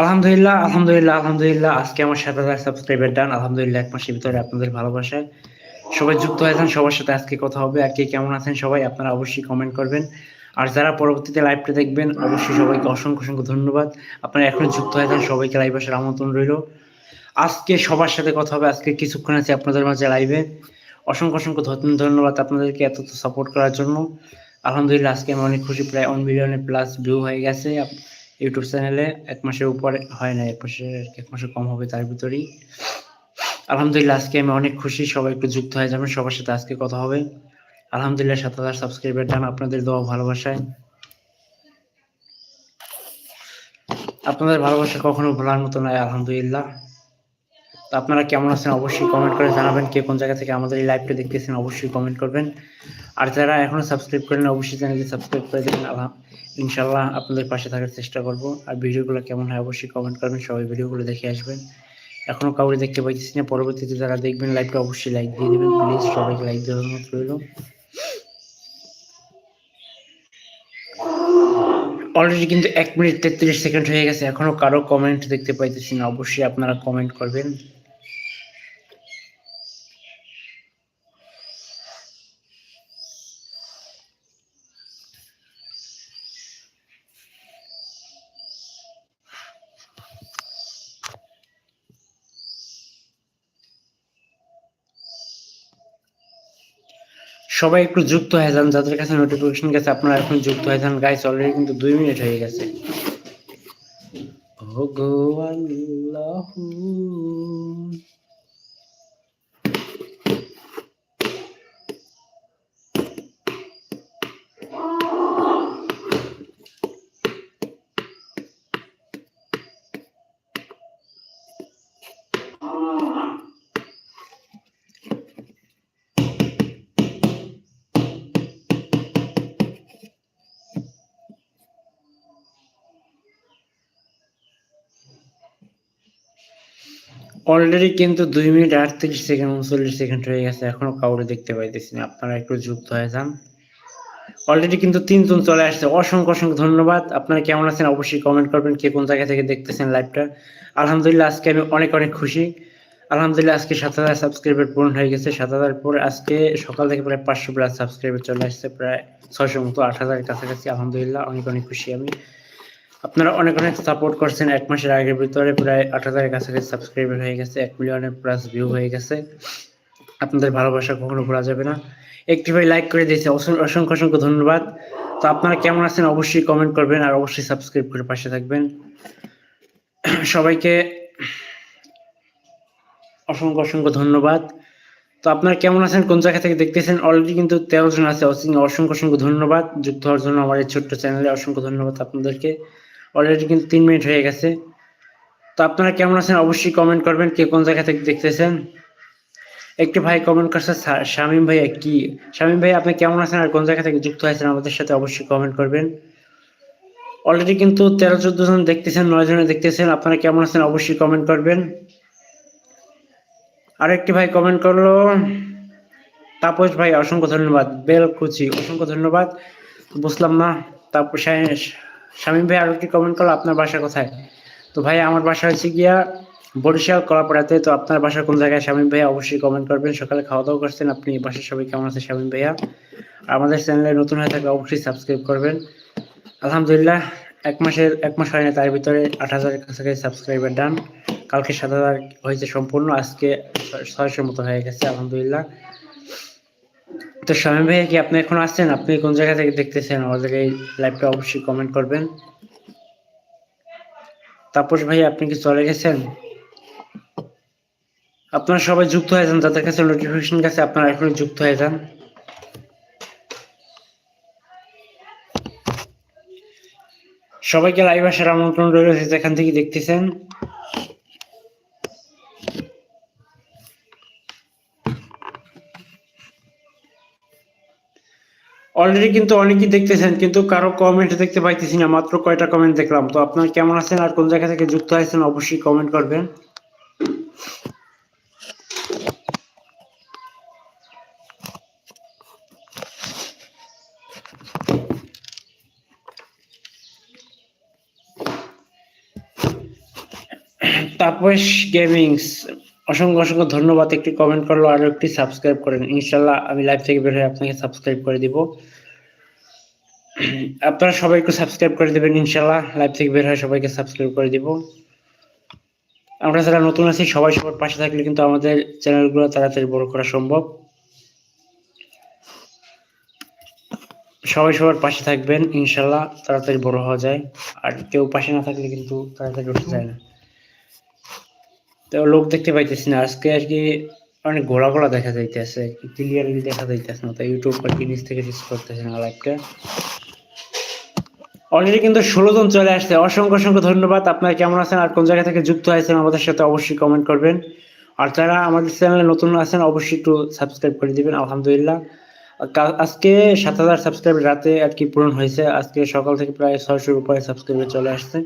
আলহামদুলিল্লাহ আলহামদুলিল্লাহ আলহামদুলিল্লাহ। আজকে আমার সাত হাজার সাবস্ক্রাইবার ডান আলহামদুলিল্লাহ, এক মাসের ভিতরে আপনাদের ভালোবাসায় সবাই যুক্ত হয়েছেন, সবার সাথে আজকে কথা হবে। আর কে কেমন আছেন সবাই, আপনারা অবশ্যই কমেন্ট করবেন। আর যারা পরবর্তীতে লাইভটা দেখবেন, অবশ্যই সবাইকে অসংখ্য অসংখ্য ধন্যবাদ। আপনারা এখন যুক্ত হয়েছেন, সবাইকে লাইভ আসার আমন্ত্রণ রইল। আজকে সবার সাথে কথা হবে, আজকে কিছুক্ষণ আছে আপনাদের মাঝে লাইভে অসংখ্য অসংখ্য ধন্যবাদ আপনাদেরকে এত সাপোর্ট করার জন্য। আলহামদুলিল্লাহ, আজকে আমি অনেক খুশি, প্রায় ওয়ান মিলিয়নের প্লাস ভিউ হয়ে গেছে। ইউটিউব চ্যানেলে এক মাসের উপরে হয় না, এক মাসের এক মাসের কম হবে তার ভিতরেই। আলহামদুলিল্লাহ, আজকে আমি অনেক খুশি, সবাই একটু যুক্ত হয়ে যাবেন, সবার সাথে আজকে কথা হবে। আলহামদুলিল্লাহ, সাত হাজার সাবস্ক্রাইবার ডান আপনাদের দোয়া ভালোবাসায়। আপনাদের ভালোবাসা কখনো ভোলার মতো নয়, আলহামদুলিল্লাহ। তো আপনারা কেমন আছেন অবশ্যই কমেন্ট করে জানাবেন। কে কোন জায়গা থেকে আমাদের এই লাইভটা দেখতেছেন অবশ্যই কমেন্ট করবেন। আর যারা এখনও সাবস্ক্রাইব করেন অবশ্যই চ্যানেলটি সাবস্ক্রাইব করে দেবেন। আলহাম ইনশাল্লাহ আপনাদের পাশে থাকার চেষ্টা করব। আর ভিডিওগুলো কেমন হয় অবশ্যই কমেন্ট করবেন, সবাই ভিডিওগুলো দেখে আসবেন। এখনও কাউকে দেখতে পাইতেছি না। পরবর্তীতে যারা দেখবেন লাইভটা অবশ্যই লাইক দিয়ে দেবেন। প্লিজ সবাইকে লাইক দেওয়ার অনুরোধ রইল। অলরেডি কিন্তু এক মিনিট তেত্রিশ সেকেন্ড হয়ে গেছে। এখনও কারও কমেন্ট দেখতে পাইতেছি না। অবশ্যই আপনারা কমেন্ট করবেন। সবাই একটু যুক্ত হয়ে যান, যাদের কাছে নোটিফিকেশন গেছে, আপনারা এখন যুক্ত হয়ে যান। গাইস অলরেডি কিন্তু দুই মিনিট হয়ে গেছে। ওগো আল্লাহু অলরেডি কিন্তু দুই মিনিট আটত্রিশ সেকেন্ড, উনচল্লিশ সেকেন্ড হয়ে গেছে, এখনও কাউরে দেখতে পাইতেছি না। আপনারা একটু যুক্ত হয়ে যান। অলরেডি কিন্তু তিনজন চলে আসছে। অসংখ্য অসংখ্য ধন্যবাদ। আপনারা কেমন আছেন অবশ্যই কমেন্ট করবেন কে কোন জায়গা থেকে দেখতেছেন লাইভটা আলহামদুলিল্লাহ, আজকে আমি অনেক অনেক খুশি। আলহামদুলিল্লাহ, আজকে সাত হাজার সাবস্ক্রাইবার পূরণ হয়ে গেছে। সাত হাজার পরে আজকে সকাল থেকে প্রায় পাঁচশো প্লাস সাবস্ক্রাইবার চলে আসছে, প্রায় ছয়শো মতো, আট হাজারের কাছাকাছি। আলহামদুলিল্লাহ, অনেক অনেক খুশি আমি। আপনারা অনেক অনেক সাপোর্ট করছেন এক মাসের আগের ভিতরে প্রায় আট হাজারের কাছাকাছি সাবস্ক্রাইবার হয়ে গেছে, এক মিলিয়নের প্লাস ভিউ হয়ে গেছে। আপনাদের ভালোবাসা কখনো ভোলা যাবে না। একটি ভাই লাইক করে দিয়েছে অসংখ্য অসংখ্য ধন্যবাদ। তো আপনারা কেমন আছেন অবশ্যই কমেন্ট করবেন আর অবশ্যই সাবস্ক্রাইব করে পাশে থাকবেন। সবাইকে অসংখ্য অসংখ্য ধন্যবাদ। তো আপনারা কেমন আছেন, কোন জায়গা থেকে দেখতেছেন? অলরেডি কিন্তু তেরো জন আছে, অসংখ্য অসংখ্য ধন্যবাদ। যুক্ত হওয়ার জন্য আমার এই ছোট্ট চ্যানেলে অসংখ্য ধন্যবাদ আপনাদেরকে। অলরেডি কিন্তু তিন মিনিট হয়ে গেছে। তো আপনারা কেমন আছেন অবশ্যই কমেন্ট করবেন, কে কোন জায়গা থেকে দেখতেছেন। একটি ভাই কমেন্ট করছে শামীম ভাইয়া কি? শামীম ভাই আপনি কেমন আছেন আর কোন জায়গা থেকে যুক্ত হয়েছেন আমাদের সাথে অবশ্যই কমেন্ট করবেন। অলরেডি কিন্তু তেরো, চোদ্দ জন দেখতেছেন, নয় জনে দেখতেছেন, আপনারা কেমন আছেন অবশ্যই কমেন্ট করবেন। আর একটি ভাই কমেন্ট করল, তাপস ভাই, অসংখ্য ধন্যবাদ। বেল বেলকুচি, অসংখ্য ধন্যবাদ। বুঝলাম না শা- শামীম ভাই আরেকটি কমেন্ট করল, আপনার বাসা কোথায়? তো ভাই, আমার বাসা হচ্ছে গিয়া বরিশাল, কলাপাড়াতে। তো আপনার বাসা কোন জায়গায়? শামীম ভাইয়া অবশ্যই কমেন্ট করবেন। সকালে খাওয়া দাওয়া করছেন, আপনি বাসার সবাই কেমন আছে শামীম ভাইয়া? আমাদের চ্যানেলে নতুন হয়ে থাকলে অবশ্যই সাবস্ক্রাইব করবেন। আলহামদুলিল্লাহ, এক মাসের, এক মাস হয়নি তার ভিতরে আট হাজারের কাছাকাছি সাবস্ক্রাইবার ডান কালকে সাত হাজার হয়েছে সম্পূর্ণ, আজকে ছয়- ছয়শোর মতো হয়ে গেছে, আলহামদুলিল্লাহ। তো শামীম ভাইয়া কি আপনি এখন আসছেন আপনি কোন জায়গা থেকে দেখতেছেন? আমাদের এই লাইভটা অবশ্যই কমেন্ট করবেন। তাপস ভাই আপনি কি চলে গেছেন? আপনারা সবাই যুক্ত হয়ে যান, যাদের কাছে নোটিফিকেশন গেছে, আপনারা এখনই যুক্ত হয়ে যান। সবাইকে লাইভ আসার আমন্ত্রণ রইল, যেখান থেকে দেখতেছেন। অলরেডি কিন্তু অনেকেই দেখতেছেন, কিন্তু কারও কমেন্ট দেখতে পাইতেছি না, মাত্র কয়টা কমেন্ট দেখলাম। তো আপনারা কেমন আছেন আর কোন জায়গা থেকে যুক্ত হয়েছেন অবশ্যই কমেন্ট করবেন। তাপস গেমিংস অসংখ্য অসংখ্য ধন্যবাদ। একটি কমেন্ট করল, আর একটি সাবস্ক্রাইব করেন। ইনশাল্লাহ আমি লাইভ থেকে বের হয়ে আপনাকে সাবস্ক্রাইব করে দিব। আপনারা সবাই একটু সাবস্ক্রাইব করে দিবেন ইনশাল্লাহ লাইভ থেকে বের হয় সবাইকে সাবস্ক্রাইব করে দিব। আমরা যারা নতুন আছি, সবাই সবার পাশে থাকলে কিন্তু আমাদের চ্যানেলগুলো তাড়াতাড়ি বড় করা সম্ভব। সবাই সবার পাশে থাকবেন ইনশাল্লাহ তাড়াতাড়ি বড় হওয়া যায়। আর কেউ পাশে না থাকলে কিন্তু তাড়াতাড়ি উঠে যায় না। তো লোক দেখতে পাইতেছি না। আজকে আর কি অনেক ঘোলা ঘোলা দেখা যাইতেছে ক্লিয়ারলি দেখা যাইতেছে না। তাই ইউটিউব আর কি নিচ থেকে রিস করতেছে না লাইভটা অলরেডি কিন্তু ষোলো জন চলে আসছে। অসংখ্য অসংখ্য ধন্যবাদ। আপনারা কেমন আছেন আর কোন জায়গা থেকে যুক্ত হয়েছেন আমাদের সাথে অবশ্যই কমেন্ট করবেন। আর যারা আমাদের চ্যানেলে নতুন আছেন, অবশ্যই একটু সাবস্ক্রাইব করে দিবেন। আলহামদুলিল্লাহ। আজকে সাত হাজার সাবস্ক্রাইব রাতে আর কি পূরণ হয়েছে। আজকে সকাল থেকে প্রায় ছয়শোর উপরে সাবস্ক্রাইবার চলে আসছে।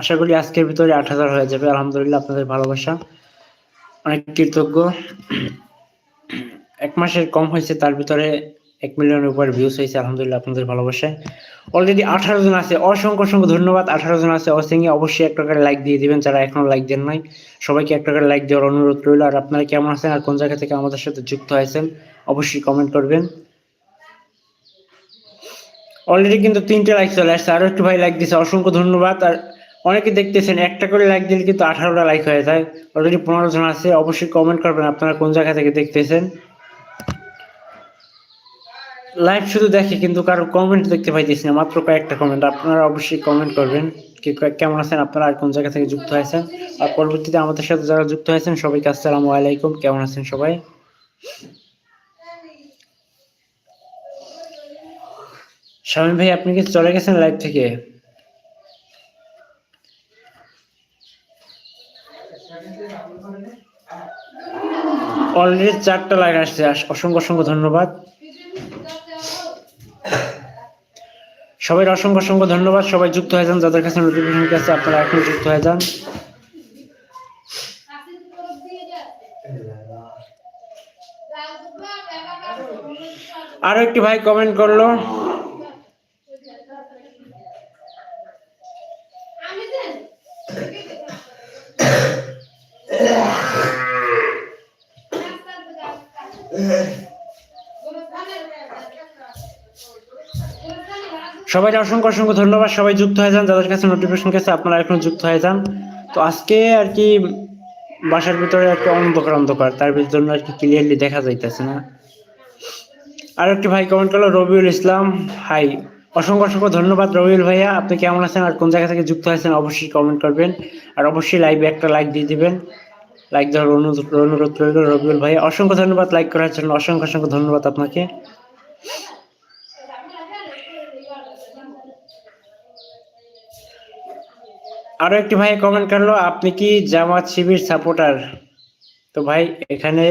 আশা করি আজকের ভিতরে আট হাজার হয়ে যাবে। আলহামদুলিল্লাহ আপনাদের ভালোবাসা অনেক কৃতজ্ঞ। এক মাসের কম হয়েছে, তার ভিতরে এক মিলিয়নের উপর ভিউজ হয়েছে, আলহামদুলিল্লাহ, আপনাদের ভালোবাসায়। অলরেডি আঠারো জন আছে, অসংখ্য অসংখ্য ধন্যবাদ, আঠারো জন আছে অসংখ্য অবশ্যই একটা করে লাইক দিয়ে দিবেন, যারা এখনও লাইক দেন নাই, সবাইকে একটা করে লাইক দেওয়ার অনুরোধ রইল। আর আপনারা কেমন আছেন আর কোন জায়গা থেকে আমাদের সাথে যুক্ত হয়েছেন অবশ্যই কমেন্ট করবেন। অলরেডি কিন্তু তিনটে লাইক চলে আসছে, আরও একটু ভাই লাইক দিছে, অসংখ্য ধন্যবাদ। আর অনেকে দেখতেছেন, একটা করে লাইক দিলে কিন্তু আঠারোটা লাইক হয়ে যায়। অলরেডি পনেরো জন আছে, অবশ্যই কমেন্ট করবেন আপনারা কোন জায়গা থেকে দেখতেছেন। লাইভ শুধু দেখে, কিন্তু কারও কমেন্ট দেখতে পাইতেছি না, মাত্র কয়েকটা কমেন্ট আপনারা অবশ্যই কমেন্ট করবেন কেমন আছেন আপনারা, আর কোন জায়গা থেকে যুক্ত হয়েছেন? আর পরবর্তীতে আমাদের সাথে যারা যুক্ত হয়েছেন, সবাইকে আসসালামু আলাইকুম, কেমন আছেন সবাই? শামীম ভাই, আপনি কি চলে গেছেন লাইভ থেকে? অলরেডি চারটা লাইক আসছে, আস- অসংখ্য অসংখ্য ধন্যবাদ। সবাই অসংখ্য অসংখ্য ধন্যবাদ। সবাই যুক্ত হয়ে যান, যাদের কাছে নোটিফিকেশন আছে, আপনারা এখন যুক্ত হয়ে যান। আরও একটি ভাই কমেন্ট করল। সবাই অসংখ্য অসংখ্য ধন্যবাদ। সবাই যুক্ত হয়ে যান, যাদের কাছে নোটিফিকেশন গেছে, আপনারা এখন যুক্ত হয়ে যান। তো আজকে আর কি বাসার ভিতরে একটা অন্ধকার অন্ধকার। তার জন্য আর কি ক্লিয়ারলি দেখা যাইতেছে না। আর একটি ভাই কমেন্ট করল, রবিউল ইসলাম হাই অসংখ্য অসংখ্য ধন্যবাদ রবিউল ভাইয়া। আপনি কেমন আছেন আর কোন জায়গা থেকে যুক্ত হয়েছেন অবশ্যই কমেন্ট করবেন। আর অবশ্যই লাইভে একটা লাইক দিয়ে দিবেন। লাইক দেওয়ার অনুরোধ অনুরোধ রইল রবিউল ভাইয়া। অসংখ্য ধন্যবাদ লাইক করার জন্য। অসংখ্য অসংখ্য ধন্যবাদ আপনাকে। আরও একটি ভাই কমেন্ট করল, আপনি কি জামাত শিবির সাপোর্টার তো ভাই, এখানে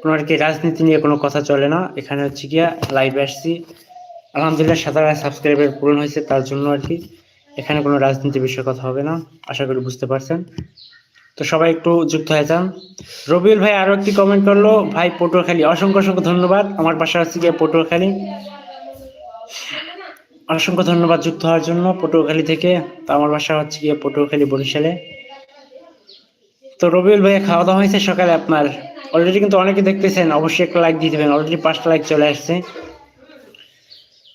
কোনো আর কি রাজনীতি নিয়ে কোনো কথা চলে না? এখানে হচ্ছে গিয়া লাইভে আসছি। আলহামদুলিল্লাহ সাত হাজার সাবস্ক্রাইবার পূরণ হয়েছে, তার জন্য আর কি। এখানে কোনো রাজনীতি বিষয়ে কথা হবে না, আশা করি বুঝতে পারছেন। তো সবাই একটু যুক্ত হয়ে যান। রবিউল ভাই আরও একটি কমেন্ট করল, ভাই, পটুয়াখালী, অসংখ্য অসংখ্য ধন্যবাদ। আমার বাসা হচ্ছে গিয়ে পটুয়াখালী। অসংখ্য ধন্যবাদ যুক্ত হওয়ার জন্য। পটুয়াখালী থেকে, তো আমার বাসা হচ্ছে গিয়ে পটুয়াখালী বরিশালে। তো রবিউল ভাইয়া খাওয়া দাওয়া হয়েছে সকালে আপনার? অলরেডি কিন্তু অনেকে দেখতেছেন, অবশ্যই একটা লাইক দিয়ে দেবেন। অলরেডি পাঁচটা লাইক চলে আসছে।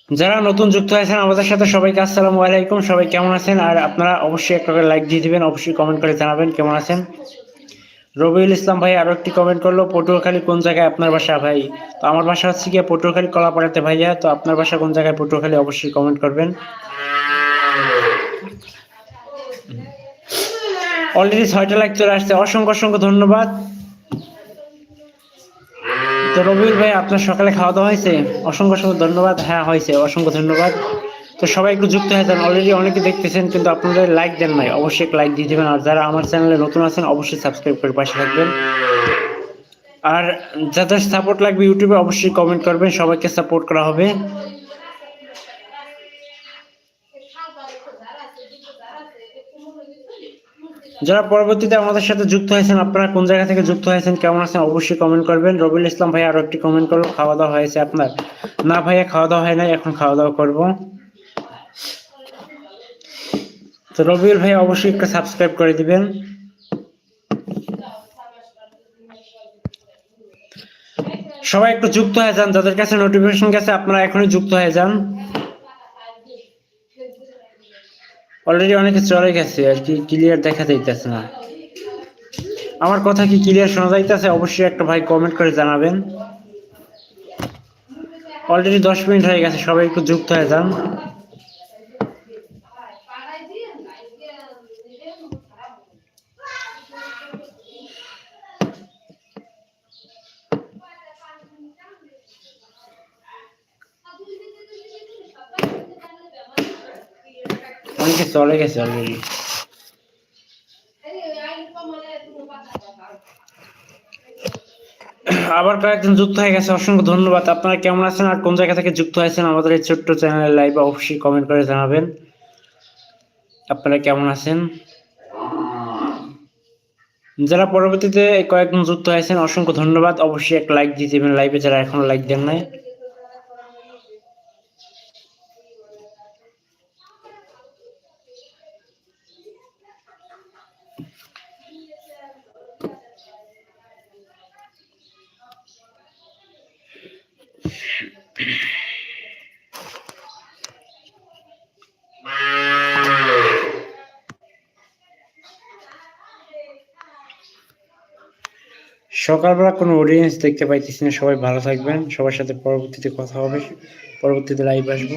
যারা নতুন যুক্ত হয়েছেন, আমাদের সাথে সবাইকে আসসালামু আলাইকুম। সবাই কেমন আছেন? আর আপনারা অবশ্যই একটা লাইক দিয়ে দিবেন, অবশ্যই কমেন্ট করে জানাবেন কেমন আছেন। রবিউল ইসলাম ভাই আরও একটি কমেন্ট করল, পটুয়াখালী কোন জায়গায় আপনার বাসা ভাই? তো আমার বাসা হচ্ছে গিয়ে পটুয়াখালী কলাপাড়াতে ভাইয়া, তো আপনার বাসা কোন জায়গায় পটুয়াখালী অবশ্যই কমেন্ট করবেন। অলরেডি ছয়টা লাইক চলে আসছে, অসংখ্য অসংখ্য ধন্যবাদ। তো রবিউল ভাই, আপনার সকালে খাওয়া দাওয়া হয়েছে? অসংখ্য অসংখ্য ধন্যবাদ হ্যাঁ হয়েছে, অসংখ্য ধন্যবাদ। তো সবাই একটু যুক্ত হয়ে যান। অলরেডি অনেকে দেখতেছেন, কিন্তু আপনাদের লাইক দেন নাই। অবশ্যই একটা লাইক দিয়ে দেবেন। আর যারা আমার চ্যানেলে নতুন আছেন, অবশ্যই সাবস্ক্রাইব করে পাশে থাকবেন। আর যাদের সাপোর্ট লাগবে ইউটিউবে, অবশ্যই কমেন্ট করবেন। সবাইকে সাপোর্ট করা হবে। যারা পরবর্তীতে আমাদের সাথে যুক্ত হয়েছেন, আপনারা কোন জায়গা থেকে যুক্ত হয়েছেন, কেমন আছেন, অবশ্যই কমেন্ট করবেন। রবিল ইসলাম ভাই আরও একটি কমেন্ট করল খাওয়া দাওয়া হয়েছে আপনার? না ভাইয়া খাওয়া দাওয়া হয় নাই, এখন খাওয়া দাওয়া করব। তো রবিউল ভাই অবশ্যই একটা সাবস্ক্রাইব করে দিবেন। সবাই একটু যুক্ত হয়ে যান, যাদের কাছে নোটিফিকেশন গেছে, আপনারা এখনই যুক্ত হয়ে যান। অলরেডি অনেকে চলে গেছে, আর কি ক্লিয়ার দেখা যাইতেছে না। আমার কথা কি ক্লিয়ার শোনা যাইতেছে? অবশ্যই একটা ভাই কমেন্ট করে জানাবেন। অলরেডি দশ মিনিট হয়ে গেছে, সবাই একটু যুক্ত হয়ে যান। অনেকে চলে গেছে অলরেডি আবার কয়েকজন যুক্ত হয়ে গেছে, অসংখ্য ধন্যবাদ। আপনারা কেমন আছেন আর কোন জায়গা থেকে যুক্ত হয়েছেন আমাদের এই ছোট্ট চ্যানেলের লাইভে অবশ্যই কমেন্ট করে জানাবেন। আপনারা কেমন আছেন? যারা পরবর্তীতে কয়েকজন যুক্ত হয়েছেন, অসংখ্য ধন্যবাদ। অবশ্যই এক লাইক দিয়ে দেবেন। লাইভে যারা এখনও লাইক দেন নাই সকালবেলা কোনো অডিয়েন্স দেখতে পাইতেছি না, সবাই ভালো থাকবেন, সবার সাথে পরবর্তীতে কথা হবে, পরবর্তীতে লাইভ আসব।